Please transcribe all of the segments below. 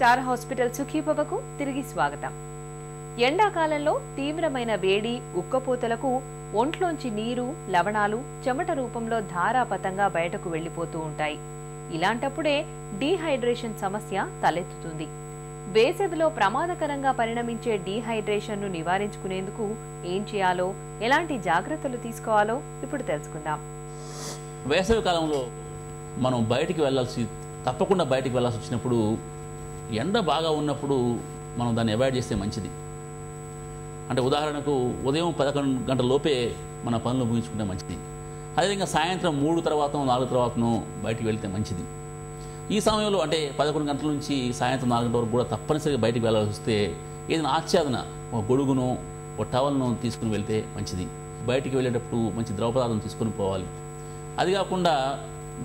Star hospital సుఖీభవకు తిరిగి స్వాగతం. ఎండాకాలంలో తీవ్రమైన వేడి ఉక్కపోతలకు ఒంట్లోంచి నీరు లవణాలు చెమట రూపంలో ధారాపతంగా బయటకు వెళ్ళిపోతూ ఉంటాయి. ఇలాంటప్పుడే డీహైడ్రేషన్ సమస్య తలెత్తుతుంది. వేసవిలో ప్రమాదకరంగా పరిణమించే డీహైడ్రేషన్ను నివారించుకునేందుకు ఏం చేయాలో ఎలాంటి జాగ్రత్తలు తీసుకోవాలో ఇప్పుడు తెలుసుకుందాం. వేసవి కాలంలో మనం బయటికి వెళ్ళాల్సి తప్పకుండా బయటికి వెళ్ళాల్సి వచ్చినప్పుడు ఎండ బాగా ఉన్నప్పుడు మనం దాన్ని అవాయిడ్ చేస్తే మంచిది. అంటే ఉదాహరణకు ఉదయం పదకొండు గంటల లోపే మన పనులు ముగించుకుంటే మంచిది. అదేవిధంగా సాయంత్రం మూడు తర్వాత నాలుగు తర్వాతనో బయటికి వెళ్తే మంచిది. ఈ సమయంలో అంటే పదకొండు గంటల నుంచి సాయంత్రం నాలుగు గంటల వరకు కూడా తప్పనిసరిగా బయటికి వెళ్ళాల్సి వస్తే ఏదైనా ఆచ్ఛాదన ఒక గొడుగునో ఒక టవల్ను తీసుకుని వెళ్తే మంచిది. బయటికి వెళ్ళేటప్పుడు మంచి ద్రవ పదార్థం తీసుకొని పోవాలి. అది కాకుండా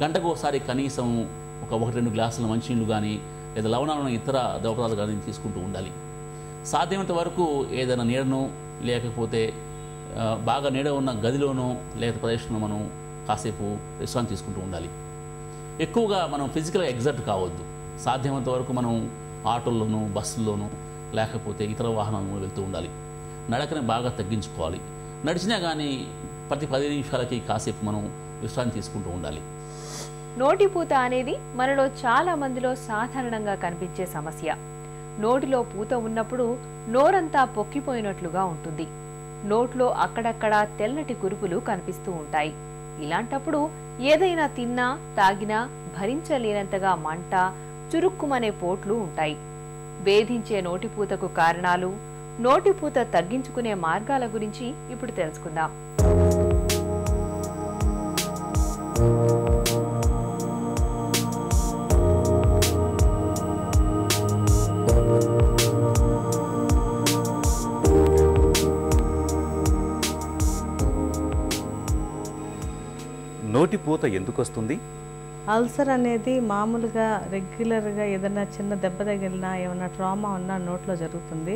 గంటకు ఒకసారి కనీసం ఒక ఒకటి రెండు గ్లాసుల మంచినీళ్ళు కానీ లేదా లవణాలను ఇతర ద్రవ కానీ తీసుకుంటూ ఉండాలి. సాధ్యమైనంత వరకు ఏదైనా నీడను లేకపోతే బాగా నీడ ఉన్న గదిలోనో లేక ప్రదేశంలో మనం కాసేపు విశ్రాంతి తీసుకుంటూ ఉండాలి. ఎక్కువగా మనం ఫిజికల్గా ఎగ్జర్ట్ కావద్దు. సాధ్యమైనంత వరకు మనం ఆటోల్లోనూ బస్సుల్లోనూ లేకపోతే ఇతర వాహనాలను వెళ్తూ ఉండాలి. నడకని బాగా తగ్గించుకోవాలి. నడిచినా కానీ ప్రతి పది నిమిషాలకి కాసేపు మనం విశ్రాంతి తీసుకుంటూ ఉండాలి. నోటిపూత అనేది మనలో చాలా మందిలో సాధారణంగా కనిపించే సమస్య. నోటిలో పూత ఉన్నప్పుడు నోరంతా పొక్కిపోయినట్లుగా ఉంటుంది. నోట్లో అక్కడక్కడ తెల్లటి కురుపులు కనిపిస్తూ ఉంటాయి. ఇలాంటప్పుడు ఏదైనా తిన్నా తాగినా భరించలేనంతగా మంట చురుక్కుమనే పోట్లు ఉంటాయి. వేధించే నోటిపూతకు కారణాలు నోటిపూత తగ్గించుకునే మార్గాల గురించి ఇప్పుడు తెలుసుకుందాం. నోటిపూత ఎందుకు వస్తుంది అల్సర్ అనేది మామూలుగా రెగ్యులర్గా ఏదైనా చిన్న దెబ్బ తగిలినా ఏమైనా ట్రామా ఉన్నా నోట్లో జరుగుతుంది.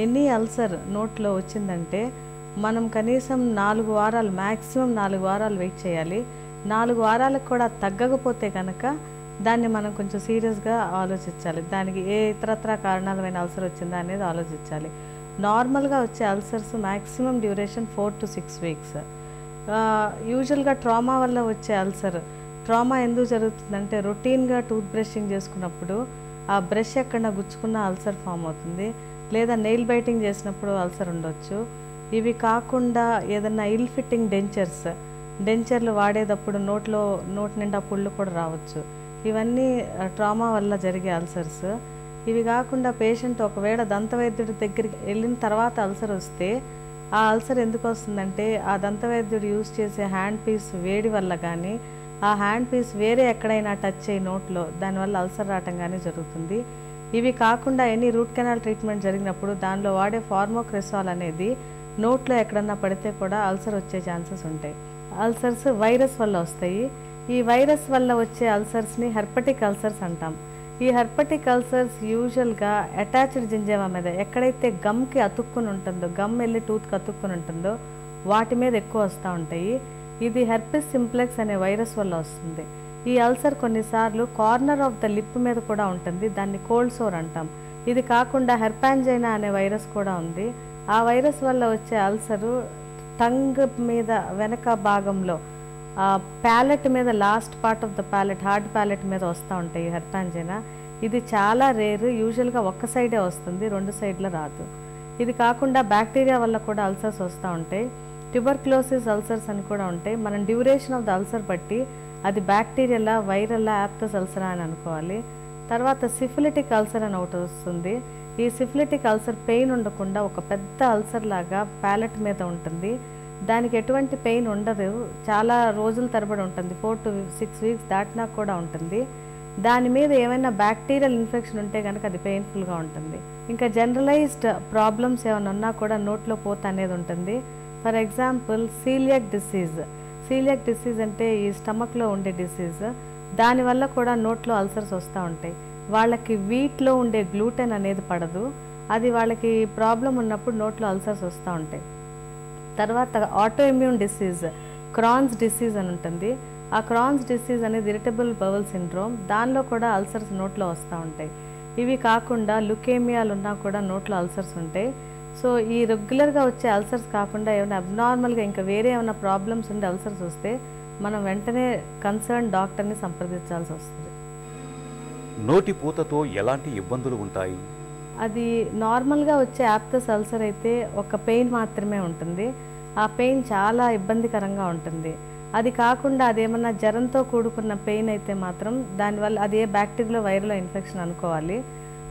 ఎనీ అల్సర్ నోట్లో వచ్చిందంటే మనం కనీసం నాలుగు వారాలు మ్యాక్సిమం నాలుగు వారాలు వెయిట్ చేయాలి. నాలుగు వారాలకు కూడా తగ్గకపోతే కనుక దాన్ని మనం కొంచెం సీరియస్గా ఆలోచించాలి. దానికి ఏ ఇతరత్ర కారణాలమైన అల్సర్ వచ్చిందా అనేది ఆలోచించాలి. నార్మల్గా వచ్చే ulcers maximum duration four to six weeks. యూజువల్గా ట్రామా వల్ల వచ్చే అల్సర్ ట్రామా ఎందుకు జరుగుతుందంటే రొటీన్గా టూత్ బ్రషింగ్ చేసుకున్నప్పుడు ఆ బ్రష్ ఎక్కడ గుచ్చుకున్న అల్సర్ ఫామ్ అవుతుంది. లేదా నెయిల్ బైటింగ్ చేసినప్పుడు అల్సర్ ఉండొచ్చు. ఇవి కాకుండా ఏదన్నా ఇల్ ఫిట్టింగ్ డెంచర్స్ డెంచర్లు వాడేటప్పుడు నోట్లో నోటి నిండా పుళ్ళు కూడా రావచ్చు. ఇవన్నీ ట్రామా వల్ల జరిగే అల్సర్స్ ఇవి కాకుండా పేషెంట్ ఒకవేళ దంతవైద్యుడి దగ్గరికి వెళ్ళిన తర్వాత అల్సర్ వస్తే ఆ అల్సర్ ఎందుకు వస్తుందంటే ఆ దంతవైద్యుడు యూజ్ చేసే హ్యాండ్ పీస్ వేడి వల్ల కానీ ఆ హ్యాండ్ పీస్ వేరే ఎక్కడైనా టచ్ అయ్యి నోట్లో దానివల్ల అల్సర్ రావటం కానీ జరుగుతుంది. ఇవి కాకుండా ఎనీ రూట్ కెనాల్ ట్రీట్మెంట్ జరిగినప్పుడు దానిలో వాడే ఫార్మోక్రెసాల్ అనేది నోట్లో ఎక్కడన్నా పడితే కూడా అల్సర్ వచ్చే ఛాన్సెస్ ఉంటాయి. అల్సర్స్ వైరస్ వల్ల వస్తాయి. ఈ వైరస్ వల్ల వచ్చే అల్సర్స్ని హెర్పటిక్ అల్సర్స్ అంటాం. ఈ హెర్పటిక్ అల్సర్స్ యూజువల్గా అటాచ్డ్ జింజేవా మీద ఎక్కడైతే గమ్కి అతుక్కుని ఉంటుందో గమ్ వెళ్ళి టూత్కి అతుక్కుని ఉంటుందో వాటి మీద ఎక్కువ వస్తూ ఉంటాయి. ఇది హెర్పిస్ సింప్లెక్స్ అనే వైరస్ వల్ల వస్తుంది. ఈ అల్సర్ కొన్నిసార్లు కార్నర్ ఆఫ్ ద లిప్ మీద కూడా ఉంటుంది. దాన్ని కోల్డ్ సోర్ అంటాం. ఇది కాకుండా హెర్పాంజైనా అనే వైరస్ కూడా ఉంది. ఆ వైరస్ వల్ల వచ్చే అల్సరు టంగ్ మీద వెనక భాగంలో ప్యాలెట్ మీద last part of the palate hard palate మీద వస్తూ ఉంటాయి హర్తాంజన. ఇది చాలా రేర్ యూజువల్గా ఒక్క సైడే వస్తుంది రెండు సైడ్లో రాదు. ఇది కాకుండా బ్యాక్టీరియా వల్ల కూడా అల్సర్స్ వస్తూ ఉంటాయి. ట్యూబర్క్లోసిస్ అల్సర్స్ అని కూడా ఉంటాయి. మనం డ్యూరేషన్ ఆఫ్ ద అల్సర్ బట్టి అది బ్యాక్టీరియలా వైరల్లా యాప్టస్ అల్సరా అని అనుకోవాలి. తర్వాత సిఫిలిటిక్ అల్సర్ అని ఒకటి వస్తుంది. ఈ సిఫిలిటిక్ అల్సర్ పెయిన్ ఉండకుండా ఒక పెద్ద అల్సర్ లాగా ప్యాలెట్ మీద ఉంటుంది. దానికి ఎటువంటి పెయిన్ ఉండదు. చాలా రోజుల తరబడి ఉంటుంది. ఫోర్ టు సిక్స్ వీక్స్ దాటినా కూడా ఉంటుంది. దాని మీద ఏమైనా బ్యాక్టీరియల్ ఇన్ఫెక్షన్ ఉంటే కనుక అది పెయిన్ఫుల్గా ఉంటుంది. ఇంకా జనరలైజ్డ్ ప్రాబ్లమ్స్ ఏమైనా ఉన్నా కూడా నోట్లో పోత అనేది ఉంటుంది. For example celiac disease. Celiac disease అంటే ఈ స్టమక్లో ఉండే డిసీజ్. దానివల్ల కూడా నోట్లో అల్సర్స్ వస్తూ ఉంటాయి. వాళ్ళకి వీట్లో ఉండే గ్లూటెన్ అనేది పడదు. అది వాళ్ళకి ప్రాబ్లం ఉన్నప్పుడు నోట్లో అల్సర్స్ వస్తూ ఉంటాయి. తర్వాత auto immune disease Crohn's disease అని ఉంటుంది. ఆ క్రాన్స్ డిసీజ్ అనేది ఇరిటబుల్ బవల్ సిండ్రోమ్ దానిలో కూడా అల్సర్స్ నోట్లో వస్తూ ఉంటాయి. ఇవి కాకుండా లుకేమియాలు ఉన్నా కూడా నోట్లో అల్సర్స్ ఉంటాయి. సో ఈ రెగ్యులర్గా వచ్చే అల్సర్స్ కాకుండా ఏమైనా అబ్నార్మల్గా ఇంకా వేరే ఏమైనా ప్రాబ్లమ్స్ ఉండే అల్సర్స్ వస్తే మనం వెంటనే కన్సర్న్ డాక్టర్ని సంప్రదించాల్సి వస్తుంది. నోటి పూతతో ఎలాంటి ఇబ్బందులు ఉంటాయి? అది నార్మల్గా వచ్చే యాప్తస్ అల్సర్ అయితే ఒక పెయిన్ మాత్రమే ఉంటుంది. ఆ పెయిన్ చాలా ఇబ్బందికరంగా ఉంటుంది. అది కాకుండా అదేమన్నా జ్వరంతో కూడుకున్న పెయిన్ అయితే మాత్రం దానివల్ల అది ఏ బ్యాక్టీరియా వైరల్ ఇన్ఫెక్షన్ అనుకోవాలి.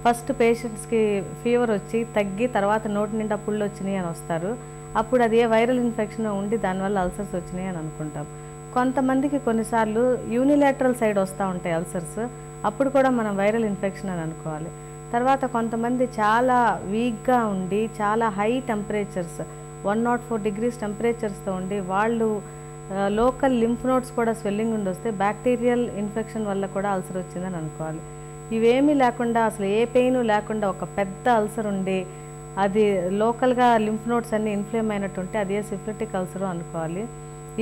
ఫస్ట్ పేషెంట్స్కి ఫీవర్ వచ్చి తగ్గి తర్వాత నోటి నిండా పుళ్ళు వచ్చినాయి అని వస్తారు. అప్పుడు అది ఏ వైరల్ ఇన్ఫెక్షన్ ఉండి దానివల్ల అల్సర్స్ వచ్చినాయి అని అనుకుంటాం. కొంతమందికి కొన్నిసార్లు యూనిలాటరల్ సైడ్ వస్తూ ఉంటాయి అల్సర్స్. అప్పుడు కూడా మనం వైరల్ ఇన్ఫెక్షన్ అని అనుకోవాలి. తర్వాత కొంతమంది చాలా వీక్గా ఉండి చాలా high temperatures one nought four degrees టెంపరేచర్స్తో ఉండి వాళ్ళు లోకల్ లింఫ్ నోట్స్ కూడా స్వెల్లింగ్ ఉండి వస్తే బ్యాక్టీరియల్ ఇన్ఫెక్షన్ వల్ల కూడా అల్సర్ వచ్చిందని అనుకోవాలి. ఇవేమీ లేకుండా అసలు ఏ పెయిన్ లేకుండా ఒక పెద్ద అల్సర్ ఉండి అది లోకల్గా లింఫ్ నోట్స్ అన్ని ఇన్ఫ్లేమ్ అయినట్టు ఉంటే అదే సిఫ్లిటిక్ అల్సర్ అనుకోవాలి.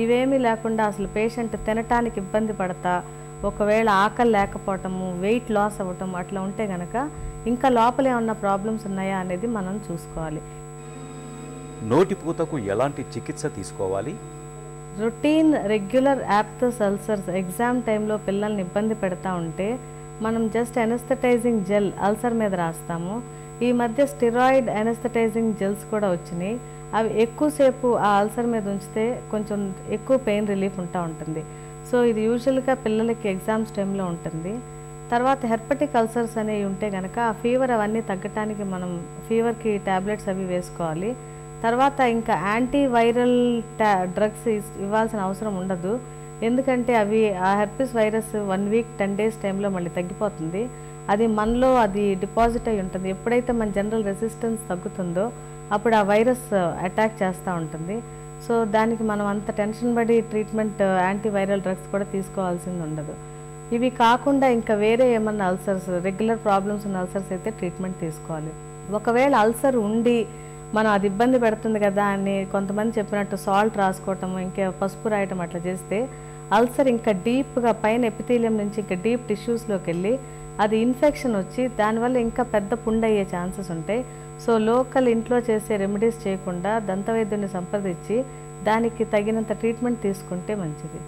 ఇవేమీ లేకుండా అసలు పేషెంట్ తినటానికి ఇబ్బంది పడతా ఒకవేళ ఆకలి లేకపోవటము వెయిట్ లాస్ అవ్వటం అట్లా ఉంటే గనక ఇంకా లోపల ఏమన్నా ప్రాబ్లమ్స్ ఉన్నాయా అనేది మనం చూసుకోవాలి. నోటి పూతకు ఎలాంటి చికిత్స తీసుకోవాలి? Routine regular aphthous ulcers exam టైంలో పిల్లల్ని ఇబ్బంది పెడతా ఉంటే మనం జస్ట్ ఎనస్థటైజింగ్ జెల్ అల్సర్ మీద రాస్తాము. ఈ మధ్య స్టిరాయిడ్ ఎనస్థటైజింగ్ జెల్స్ కూడా వచ్చినాయి. అవి ఎక్కువసేపు ఆ అల్సర్ మీద ఉంచితే కొంచెం ఎక్కువ పెయిన్ రిలీఫ్ ఉంటా ఉంటుంది. సో ఇది యూజువల్గా పిల్లలకి ఎగ్జామ్స్ టైంలో ఉంటుంది. తర్వాత హెర్పటిక్ అల్సర్స్ అనేవి ఉంటే కనుక ఆ ఫీవర్ అవన్నీ తగ్గటానికి మనం ఫీవర్కి ట్యాబ్లెట్స్ అవి వేసుకోవాలి. తర్వాత ఇంకా యాంటీవైరల్ ట్యా టా డ్రగ్స్ ఇవ్వాల్సిన అవసరం ఉండదు. ఎందుకంటే అవి ఆ herpes virus one week ten days టైంలో మళ్ళీ తగ్గిపోతుంది. అది మనలో అది డిపాజిట్ అయి ఉంటుంది. ఎప్పుడైతే మన జనరల్ రెసిస్టెన్స్ తగ్గుతుందో అప్పుడు ఆ వైరస్ అటాక్ చేస్తూ ఉంటుంది. సో దానికి మనం అంత టెన్షన్ పడి ట్రీట్మెంట్ uh, యాంటీవైరల్ డ్రగ్స్ కూడా తీసుకోవాల్సింది ఉండదు. ఇవి కాకుండా ఇంకా వేరే ఏమన్నా అల్సర్స్ రెగ్యులర్ ప్రాబ్లమ్స్ ఉన్న అల్సర్స్ అయితే ట్రీట్మెంట్ తీసుకోవాలి. ఒకవేళ అల్సర్ ఉండి మనం అది ఇబ్బంది పెడుతుంది కదా అని కొంతమంది చెప్పినట్టు సాల్ట్ రాసుకోవటం ఇంకా పసుపు రాయటం అట్లా చేస్తే అల్సర్ ఇంకా డీప్గా పైన ఎపిథీలియం నుంచి ఇంకా డీప్ టిష్యూస్లోకి వెళ్ళి అది ఇన్ఫెక్షన్ వచ్చి దానివల్ల ఇంకా పెద్ద పుండయ్యే ఛాన్సెస్ ఉంటాయి సో లోకల్ ఇంట్లో చేసే రెమెడీస్ చేయకుండా దంతవైద్యుని సంప్రదించి దానికి తగినంత ట్రీట్మెంట్ తీసుకుంటే మంచిది.